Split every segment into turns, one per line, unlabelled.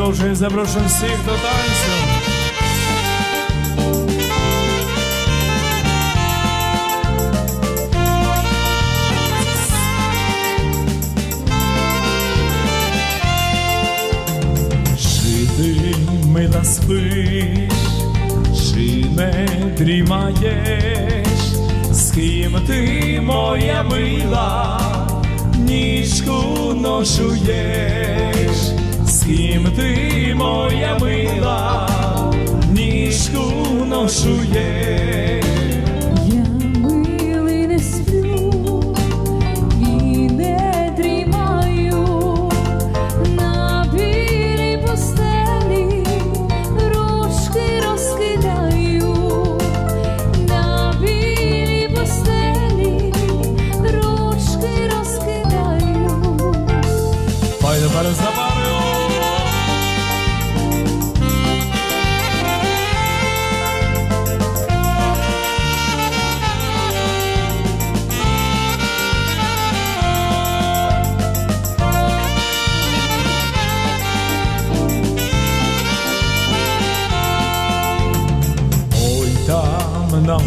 продовжує запрошую всіх до танцю. Чи ти мила спиш, чи не дрімаєш, з ким ти моя мила, ніжку ношуєш, ким ти моя мила, ніжку ношуєш.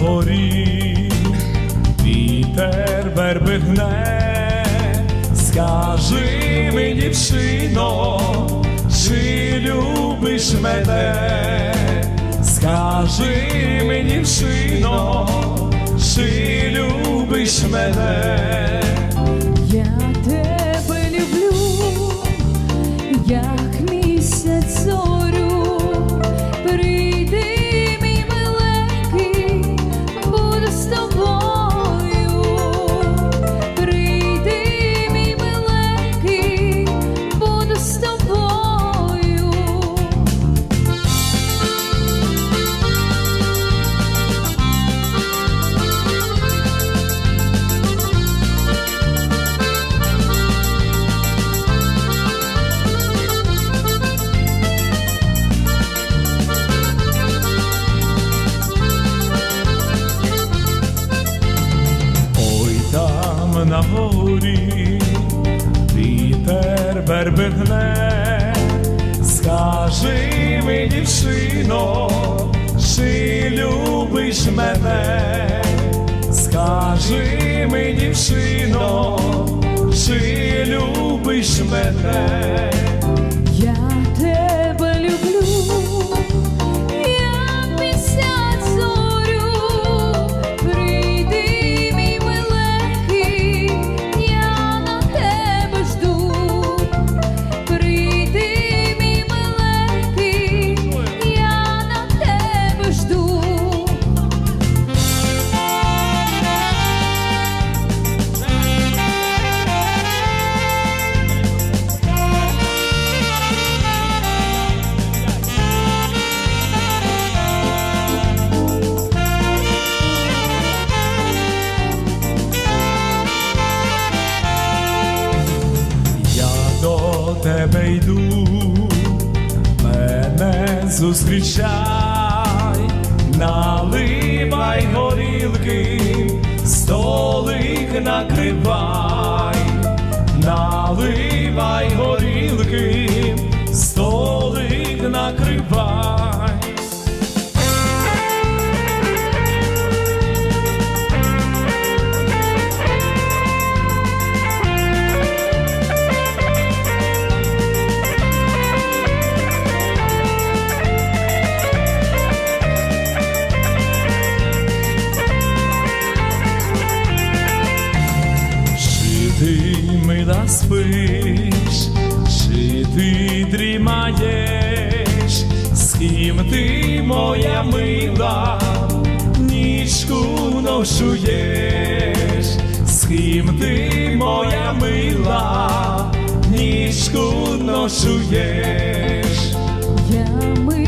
Горі вітер верби скажи мені, дівчино, чи любиш мене, скажи мені, дівчино, чи любиш мене.
Я тебе люблю, як
горі вітер верби скажи мені, дівчино, чи любиш мене, скажи мені, дівчино, чи любиш мене.
Тебе
йду, мене зустрічай, наливай горілки, столик накривай, спиш, чи ти дрімаєш, з ким ти моя мила, ніжку ношуєш, з ким ти моя мила, ніжку ношуєш.
Я милий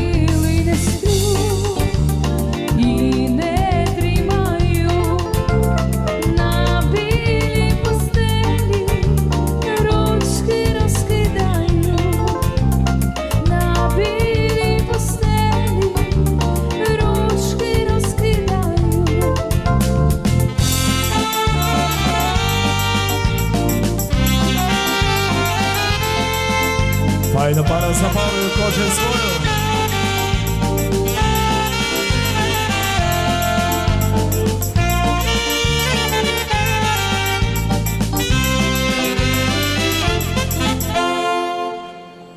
Fajna no, para zabawy, kozie swoją.